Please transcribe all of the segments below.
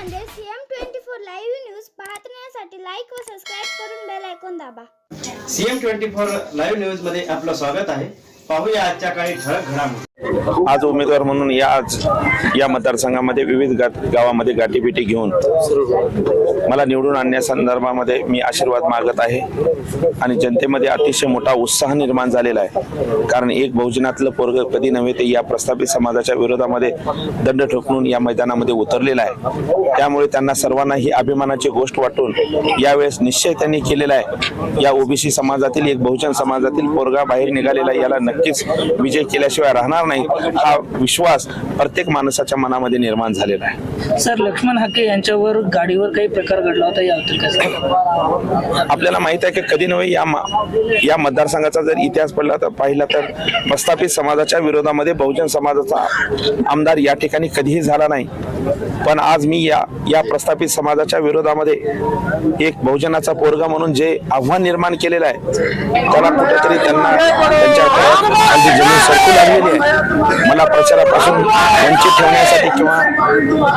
CM twenty four live news पाहण्यासाठी like व subscribe करून बेल आयकॉन दाबा. सीएम ट्वेंटी फोर लाईव्ह न्यूजमध्ये आपलं स्वागत आहे. पाहूया आजच्या काही ठळक घडामोडी. आज उमेदवार म्हणून या आज या मतदारसंघामध्ये विविध गा गावामध्ये गाठीबिटी घेऊन मला निवडून आणण्यासंदर्भामध्ये मी आशीर्वाद मागत आहे. आणि जनतेमध्ये अतिशय मोठा उत्साह निर्माण झालेला आहे. कारण एक बहुजनातलं पोरग कधी नव्हे ते या प्रस्थापित समाजाच्या विरोधामध्ये दंड ठोकून या मैदानामध्ये उतरलेला आहे. त्यामुळे त्यांना सर्वांना ही अभिमानाची गोष्ट वाटून यावेळेस निश्चय त्यांनी केलेला आहे या ओबीसी समाजातील एक बहुजन समाजातील पोरगा बाहेर निघालेला. याला नक्कीच विजय केल्याशिवाय राहणार नाही हा विश्वास प्रत्येक माणसाच्या मनामध्ये निर्माण झालेला आहे सर लक्ष्मण हाके यांच्यावर गाडीवर काही प्रकार घडला होता याबद्दल? आपल्याला माहीत आहे की कधी नव्हे या या मतदारसंघाचा जर इतिहास पडला तर पाहिला तर प्रस्थापित समाजाच्या विरोधामध्ये बहुजन समाजाचा आमदार या ठिकाणी कधीही झाला नाही पण आज मी या या प्रस्थापित समाजाच्या विरोधामध्ये एक बहुजनाचा पोरगा म्हणून जे आव्हान निर्माण केलेलं आहे त्याला कुठेतरी त्यांना त्यांच्या जमीन सरकू लागलेली आहे. मला प्रचारापासून वंचित ठेवण्यासाठी किंवा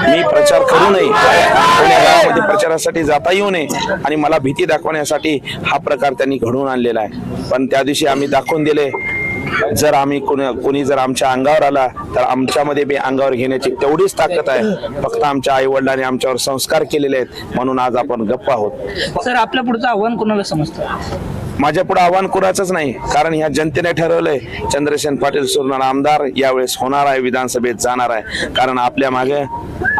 मी प्रचार करू नये कोण्या गावामध्ये प्रचारासाठी जाता येऊ नये आणि मला भीती दाखवण्यासाठी हा प्रकार त्यांनी घडवून आणलेला आहे. पण त्या दिवशी आम्ही दाखवून दिले जर आम्ही कोणी कोणी जर आमच्या अंगावर आला तर आमच्यामध्ये बी अंगावर घेण्याची तेवढीच ताकद आहे. फक्त आमच्या आई वडिलांनी आमच्यावर संस्कार केलेले आहेत म्हणून आज आपण गप्प आहोत. सर आपल्या पुढचं आव्हान कोणाला समजतं? माझ्या पुढे आव्हान कुणाचंच नाही कारण ह्या जनतेने ठरवलंय चंद्रशेन पाटील सुरणार आमदार यावेळेस होणार आहे विधानसभेत जाणार आहे. कारण आपल्या मागे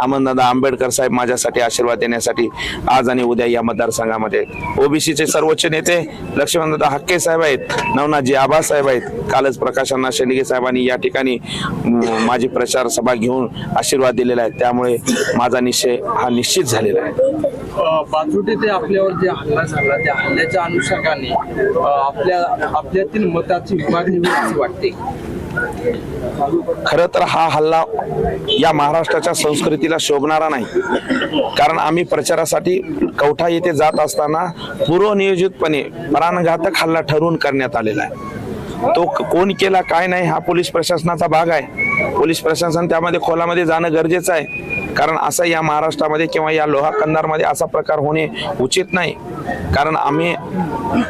अमरदादा आंबेडकर साहेब माझ्यासाठी आशीर्वाद देण्यासाठी आज आणि उद्या या मतदारसंघामध्ये. ओबीसीचे सर्वोच्च नेते लक्ष्मणदादा हक्के साहेब आहेत नवनाथजी आबा साहेब आहेत. कालच प्रकाश अण्णा शेंडगे साहेबांनी या ठिकाणी माझी प्रचार सभा घेऊन आशीर्वाद दिलेला आहे. त्यामुळे माझा निश्चय हा निश्चित झालेला आहे. अ, ते आपल्यावर जे हल्ला झाला त्या हल्ल्याच्या अनुषंगाने आपल्या आपल्यातील मताची विभागणी असे वाटते खर तर हा हल्ला या महाराष्ट्राच्या संस्कृतीला शोभणारा नाही. कारण आम्ही प्रचारासाठी कवठा येथे जात असताना पूर्वनियोजितपणे प्राणघातक हल्ला ठरवून करण्यात आलेला आहे. तो कोण केला काय नाही हा पोलीस प्रशासनाचा भाग आहे. पोलीस प्रशासन त्यामध्ये खोलामध्ये जाणं गरजेचं आहे. कारण असं या महाराष्ट्रामध्ये किंवा या लोहा कंदारमध्ये असा प्रकार होणे उचित नाही. कारण आम्ही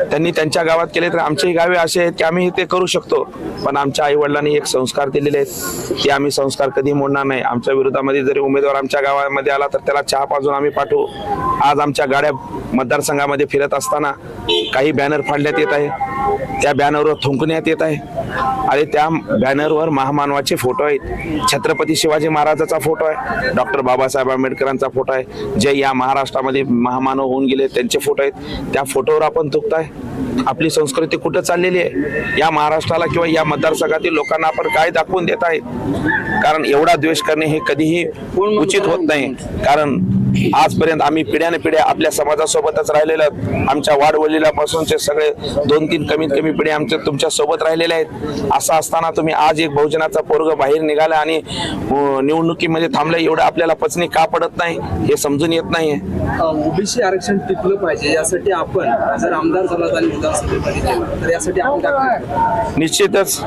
त्यांनी त्यांच्या गावात केले तर आमचेही गावे असे आहेत की आम्ही ते करू शकतो. पण आमच्या आईवडिलांनी एक संस्कार दिलेले आहेत. की आम्ही संस्कार कधी मोडणार नाही. आमच्या विरोधामध्ये जरी उमेदवार आमच्या गावामध्ये आला तर त्याला चहा पाजून आम्ही पाठवू. आज आमच्या गाड्या मतदारसंघामध्ये फिरत असताना काही बॅनर फाडण्यात येत आहे. त्या बॅनरवर थुंकण्यात येत आहे. आणि त्या बॅनरवर महामानवाचे फोटो आहेत. छत्रपती शिवाजी महाराजाचा फोटो आहे. डॉक्टर बाबासाहेब आंबेडकरांचा फोटो आहे. जे या महाराष्ट्रामध्ये महामानव होऊन गेले त्यांचे फोटो आहेत. त्या फोटोवर आपण थुकताय. आपली संस्कृती कुठं चाललेली आहे? या महाराष्ट्राला किंवा या मतदारसंघातील लोकांना आपण काय दाखवून देत आहेत? कारण एवढा द्वेष करणे हे कधीही उचित होत नाही. कारण आजपर्यंत आम्ही पिढ्याने पिढ्या आपल्या समाजासोबतच राहिलेल्या आमच्या वाडवडिलापासूनचे सगळे दोन तीन कमीत कमी पिढ्या आमच्या तुमच्यासोबत राहिलेल्या आहेत. असं असताना तुम्ही आज एक बहुजनाचा पोरग बाहेर निघाला आणि निवडणुकीमध्ये थांबलं एवढं आपल्याला पचनी का पडत नाही हे समजून येत नाही ओबीसी आरक्षण टिकलं पाहिजे. यासाठी आपण जर आमदार झाला विधानसभेमध्ये गेला तर यासाठी आपण काय करू? निश्चितच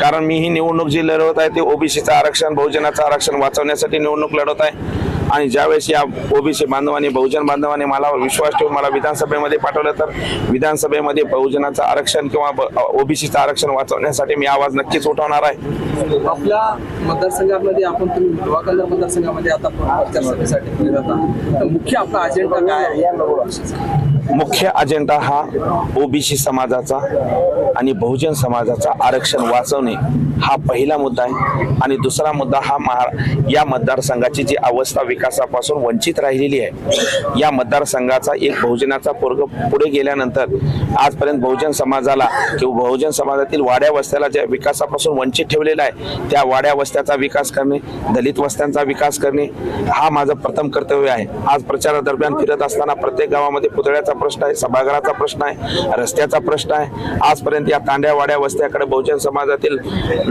कारण मी ही निवडणूक जी लढवत आहे ते ओबीसीचं आरक्षण बहुजनाचं आरक्षण वाचवण्यासाठी निवडणूक लढवत आहे. आणि ज्यावेळेस या ओबीसी बांधवांनी बहुजन बांधवांनी मला विश्वास ठेवून मला विधानसभेमध्ये पाठवलं तर विधानसभेमध्ये बहुजनाचं आरक्षण किंवा ओबीसीचं आरक्षण वाचवण्यासाठी मी आवाज नक्कीच उठवणार आहे. आपल्या मतदारसंघामध्ये आपण तुम्ही मतदारसंघामध्ये आता मुख्य आपला अजेंडा काय आहे? मुख्य अजेंडा हा ओबीसी समाजाचा आणि बहुजन समाजाचा आरक्षण वाचवणे. हा पहिला मुद्दा आहे. आणि दुसरा मुद्दा हा महा या मतदारसंघाची जी अवस्था विकासापासून वंचित राहिलेली आहे या मतदारसंघाचा एक बहुजनाचा पोरग पुढे गेल्यानंतर आजपर्यंत बहुजन समाजाला किंवा बहुजन समाजातील वाड्या वस्त्याला ज्या विकासापासून वंचित ठेवलेला आहे त्या वाड्या वस्त्याचा विकास करणे दलित वस्त्यांचा विकास करणे हा माझं प्रथम कर्तव्य आहे. आज प्रचारादरम्यान फिरत असताना प्रत्येक गावामध्ये पुतळ्याचा प्रश्न आहे सभागृहाचा प्रश्न आहे रस्त्याचा प्रश्न आहे. आजपर्यंत या तांड्या वाड्या वस्त्याकडे बहुजन समाजातील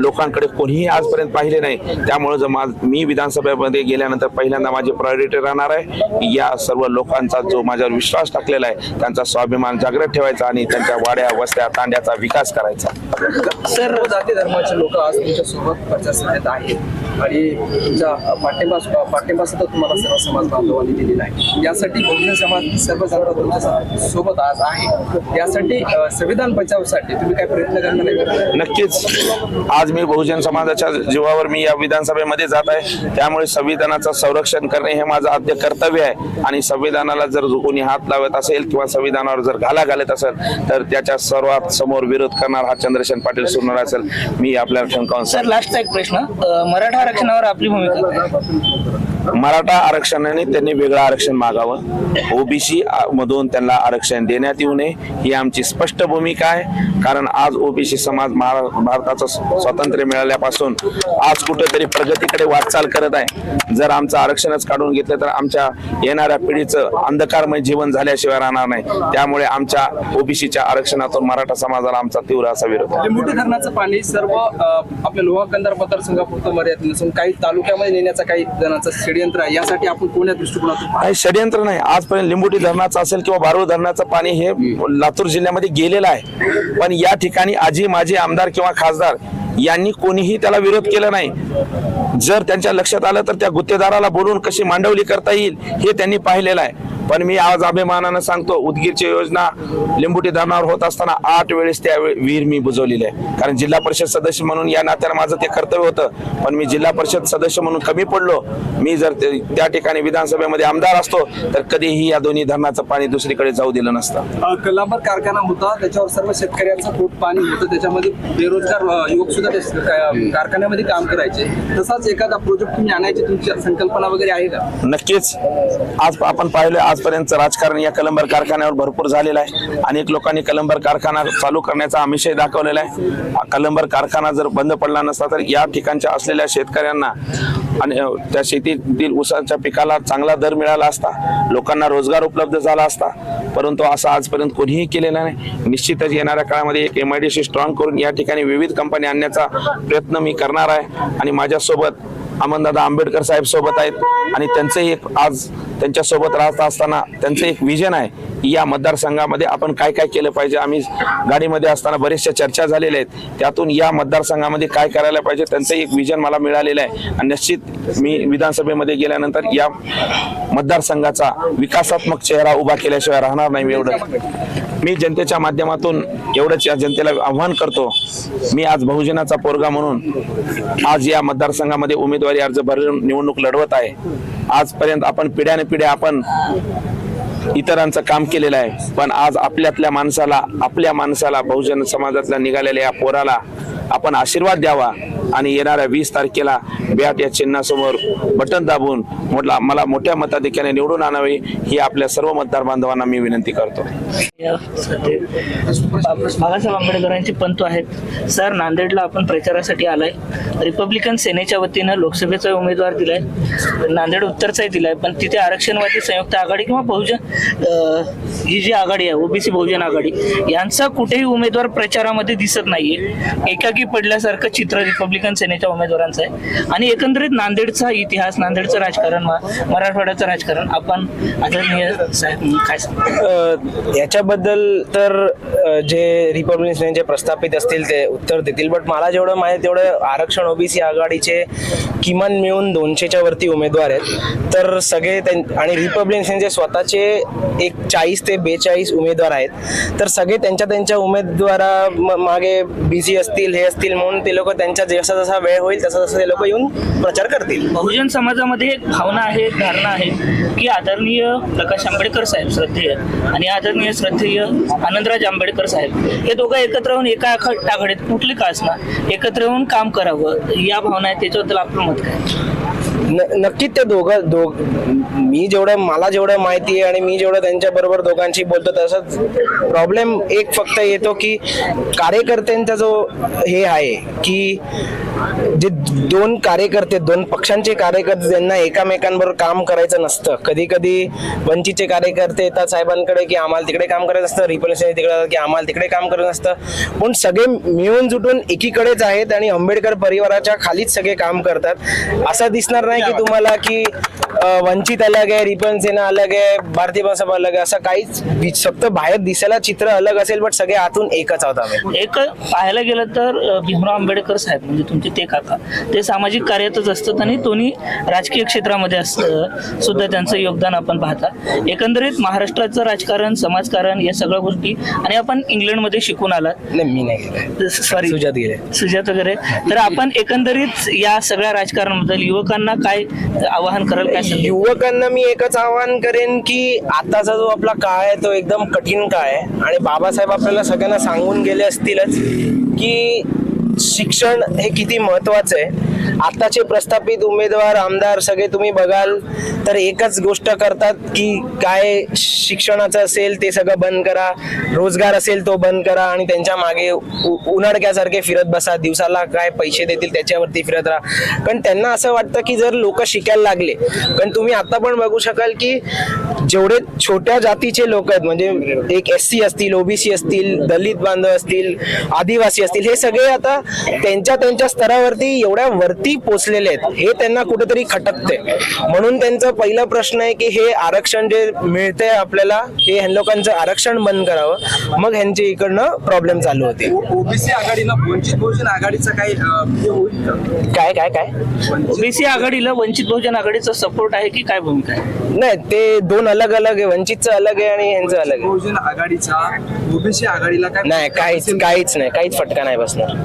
लोकांकडे कोणीही आजपर्यंत पाहिले नाही. त्यामुळे जर मा- मी विधानसभेमध्ये गेल्यानंतर पहिल्यांदा माझी प्रायोरिटी राहणार आहे. या सर्व लोकांचा जो माझ्यावर विश्वास टाकलेला आहे त्यांचा स्वाभिमान जागृत ठेवायचा आणि त्यांच्या वाड्या वस्त्या तांड्याचा विकास करायचा. सर्व जाती धर्माचे लोक आज तुमच्यासोबत प्रचार सभेत आहेत. आणि तुमचा पाठिंबा पाठिंबा सुद्धा तुम्हाला सर्व समाज बांधवांनी दिलेला आहे. यासाठी बहुजन समाज सर्व जण तुमच्यासोबत आज आहे. यासाठी संविधान बचावासाठी तुम्ही काय प्रयत्न करणार आहे? नक्कीच. आज मी बहुजन समाजाच्या जीवावर मी या विधानसभेमध्ये जात आहे. त्यामुळे संविधानाचं संरक्षण करणे हे माझं आद्य कर्तव्य आहे. आणि संविधानाला जर कोणी हात लावत असेल किंवा संविधानावर जर घाला घालत असेल तर त्याच्या सर्वात समोर विरोध करणार हा चंद्रशेन पाटील सुरणार असेल मी आपल्या ठणकावून सर लास्टचा एक प्रश्न. मराठा आरक्षणावर आपली भूमिका मराठा आरक्षणाने त्यांनी वेगळं आरक्षण मागावं. ओबीसी मधून त्यांना आरक्षण देण्यात येऊ नये ही आमची स्पष्ट भूमिका आहे. कारण आज ओबीसी समाज महारा- भारताचं स्वातंत्र्य मिळाल्यापासून आज कुठेतरी प्रगतीकडे वाटचाल करत आहे. जर आमचं आरक्षणच काढून घेतलं तर आमच्या येणाऱ्या पिढीचं अंधकारमय जीवन झाल्याशिवाय राहणार नाही. त्यामुळे आमच्या ओबीसीच्या आरक्षणातून मराठा समाजाला आमचा तीव्र असा विरोध आहे. म्हणजे धरणाचं पाणी सर्व आपल्या लोहा कंदार मतदारसंघापुरतं मर्यादित नसून काही तालुक्यामध्ये नेण्याचा काही जणांचा षडयंत्र आहे? यासाठी आपण कोण्या दृष्टिकोनातून? काही षडयंत्र नाही. आजपर्यंत लिंबोटी धरणाचं असेल किंवा बारूळ धरणाचं पाणी हे लातूर जिल्ह्यामध्ये गेलेलं आहे. पण या ठिकाणी आजी माजी आमदार किंवा खासदार यांनी कोणीही त्याला विरोध केला नाही. जर त्यांच्या लक्षात आलं तर त्या गुत्तेदाराला बोलून कशी मांडवली करता येईल हे त्यांनी पाहिलेलं आहे. पण मी आज अभिमानानं सांगतो उदगीरची योजना लिंबुटी धरणावर होत असताना आठ वेळेस त्या विहीर मी बुजवलेली आहे कारण जिल्हा परिषद सदस्य म्हणून या नात्यानं माझं ते कर्तव्य होतं. पण मी जिल्हा परिषद सदस्य म्हणून कमी पडलो. मी जर त्या ठिकाणी विधानसभेमध्ये आमदार असतो तर कधीही या दोन्ही धरणाचं पाणी दुसरीकडे जाऊ दिलं नसतं. कलांबर कारखाना होता त्याच्यावर सर्व शेतकऱ्यांचं पोट पाणी होतं त्याच्यामध्ये बेरोजगार युवक सुद्धा कारखान्यामध्ये काम करायचे. तसाच एखादा प्रोजेक्ट तुम्ही आणायची तुमची संकल्पना वगैरे आहे का? नक्कीच. आज आपण पाहिलं आजपर्यंत राजकारण या कलंबर कारखान्यावर भरपूर झालेलं आहे. अनेक लोकांनी कलंबर कारखाना चालू करण्याचा आमिषही दाखवलेला आहे. कलंबर कारखाना जर बंद पडला नसता तर या ठिकाणच्या असलेल्या शेतकऱ्यांना आणि त्या शेतीतील ऊसाच्या पिकाला चांगला दर मिळाला असता लोकांना रोजगार उपलब्ध झाला असता परंतु असं आजपर्यंत कोणीही केलेलं नाही. निश्चितच येणाऱ्या काळामध्ये एक M I D C strong करून या ठिकाणी विविध कंपन्या आणण्याचा प्रयत्न मी करणार आहे. आणि माझ्यासोबत अमनदादा आंबेडकर साहेब सोबत आहेत. आणि त्यांचंही एक आज त्यांच्यासोबत राहत असताना त्यांचं एक विजन आहे या मतदारसंघामध्ये आपण काय काय केलं पाहिजे. आम्ही गाडीमध्ये असताना बरेचशा चर्चा झालेल्या आहेत. त्यातून या मतदारसंघामध्ये काय करायला पाहिजे त्यांचं एक विजन मला मिळालेलं आहे. आणि निश्चित मी विधानसभेमध्ये गेल्यानंतर या मतदारसंघाचा विकासात्मक चेहरा उभा केल्याशिवाय राहणार नाही मी एवढं. मी जनतेच्या माध्यमातून एवढंच या जनतेला आव्हान करतो. मी आज बहुजनाचा पोरगा म्हणून आज या मतदारसंघामध्ये उमेदवारी अर्ज भरून निवडणूक लढवत आहे. आजपर्यंत आपण पिढ्याने पिढ्या आपण इतरांचं काम केलेलं आहे. पण आज आपल्यातल्या माणसाला आपल्या माणसाला बहुजन समाजातल्या निघालेल्या या पोराला आपण आशीर्वाद द्यावा. आणि येणाऱ्या वीस तारखेला बॅट या चिन्हासमोर बटन दाबून म्हटला मला मोठ्या मताधिक्याने निवडून आणावे ही आपल्या सर्व मतदार बांधवांना मी विनंती करतो. बाबासाहेब आंबेडकरांचे पंतू आहेत. सर नांदेडला आपण प्रचारासाठी आलाय. रिपब्लिकन सेनेच्या वतीनं लोकसभेचा उमेदवार दिलाय. नांदेड उत्तरचाही दिलाय. पण तिथे आरक्षणवादी संयुक्त आघाडी किंवा बहुजन ही जी आघाडी आहे ओबीसी बहुजन आघाडी यांचा कुठेही उमेदवार प्रचारामध्ये दिसत नाहीये. एकाकी पडल्यासारखं चित्र रिपब्लिक रिपब्लिकन सेनेच्या उमेदवारांचं आहे. आणि एकंदरीत नांदेडचा इतिहास नांदेडचं राजकारण मा- मराठवाड्याचं राजकारण आपण आदरणीय साहेब काय याच्याबद्दल तर जे रिपब्लिकन सेनेचे प्रस्थापित असतील ते उत्तर देतील. बट मला जेवढं माहिती तेवढं आरक्षण ओबीसी आघाडीचे किमान मिळून दोनशेच्या वरती उमेदवार आहेत. तर सगळे त्यां- आणि रिपब्लिकन सेनेचे स्वतःचे एक चाळीस ते बेचाळीस उमेदवार आहेत. तर सगळे त्यांच्या त्यांच्या उमेदवारा म- मागे बिझी असतील हे असतील म्हणून ते लोक त्यांच्या जसा जसा वेळ होईल तसा तसा ते लोक येऊन प्रचार करतील. बहुजन समाजामध्ये एक भावना आहे एक धारणा आहे की आदरणीय प्रकाश आंबेडकर साहेब श्रद्धेय आणि आदरणीय श्रद्धेय आनंदराज आंबेडकर साहेब. हे दोघं एकत्र येऊन एका आखा- आघाडीत कुठली का असणार एकत्र येऊन काम करावं? या भावना आहे त्याच्याबद्दल आपलं मत काय? नक्कीच ते दोघं दोघ मी जेवढं मला जेवढं माहिती आहे आणि मी जेवढं त्यांच्या बरोबर दोघांशी बोलतो तसंच प्रॉब्लेम एक फक्त येतो की कार्यकर्त्यांचा जो हे आहे की जे दोन कार्यकर्ते दोन पक्षांचे कार्यकर्ते ज्यांना एकामेकांबरोबर काम करायचं नसतं. कधी कधी वंचितचे कार्यकर्ते येतात साहेबांकडे की आम्हाला तिकडे काम करायचं असतं रिपब्लिकन तिकडे की आम्हाला तिकडे काम करायचं असतं पण सगळे मिळून जुटून एकीकडेच आहेत आणि आंबेडकर परिवाराच्या खालीच सगळे काम करतात. असं दिसणार नाही की तुम्हाला की वंचित अलग आहे रिपन सेना अलग आहे भारतीय पार्टी अलग आहे असं काहीच फक्त बाहेर दिसायला चित्र अलग असेल बट सगळे आतून एकच आहोत आम्ही. एक पाहायला गेलं तर भीमराव आंबेडकर साहेब म्हणजे तुमचे ते काका. ते सामाजिक कार्यातच असतात आणि दोन्ही राजकीय क्षेत्रामध्ये असतं सुद्धा त्यांचं योगदान आपण पाहता. एकंदरीत महाराष्ट्राचं राजकारण समाजकारण या सगळ्या गोष्टी आणि आपण इंग्लंडमध्ये शिकून आलात. मी नाही सॉरी सुजात गेले सुजात वगैरे. तर आपण एकंदरीत या सगळ्या राजकारणाबद्दल युवकांना काय आवाहन कराल काय? युवकांना मी एकच आवाहन करेन की आताचा जो आपला काळ आहे तो एकदम कठीण काळ आहे. आणि बाबासाहेब आपल्याला सगळ्यांना सांगून गेले असतीलच की शिक्षण हे किती महत्वाचं आहे? आताचे प्रस्थापित उमेदवार आमदार सगळे तुम्ही बघाल. तर एकच गोष्ट करतात की काय शिक्षणाचं असेल ते सगळं बंद करा. रोजगार असेल तो बंद करा आणि त्यांच्या मागे उ- उन्हाळक्यासारखे फिरत बसा. दिवसाला काय पैसे देतील त्याच्यावरती फिरत राहा. पण त्यांना असं वाटतं की जर लोक शिकायला लागले पण तुम्ही आता पण बघू शकाल की जेवढे छोट्या जातीचे लोक आहेत म्हणजे एक एस सी असतील ओबीसी असतील दलित बांधव असतील आदिवासी असतील हे सगळे आता त्यांच्या त्यांच्या स्तरावरती एवढ्या वरती पोचलेले आहेत. हे त्यांना कुठेतरी खटकते म्हणून त्यांचा पहिला प्रश्न आहे की हे आरक्षण जे मिळतंय आपल्याला हे ह्या लोकांचं आरक्षण बंद करावं. मग ह्यांच्या इकडनं प्रॉब्लेम चालू होते. ओबीसी आघाडीला वंचित बहुजन आघाडीचा काही का? काय काय काय? ओबीसी आघाडीला वंचित बहुजन आघाडीचा सपोर्ट आहे की काय भूमिका आहे? नाही ते दोन अलग अलग आहे. वंचितचं अलग आहे आणि ह्यांचं अलग आहे. बहुजन आघाडीचा ओबीसी आघाडीला काय नाही काहीच काहीच नाही काहीच फटका नाही बसणार.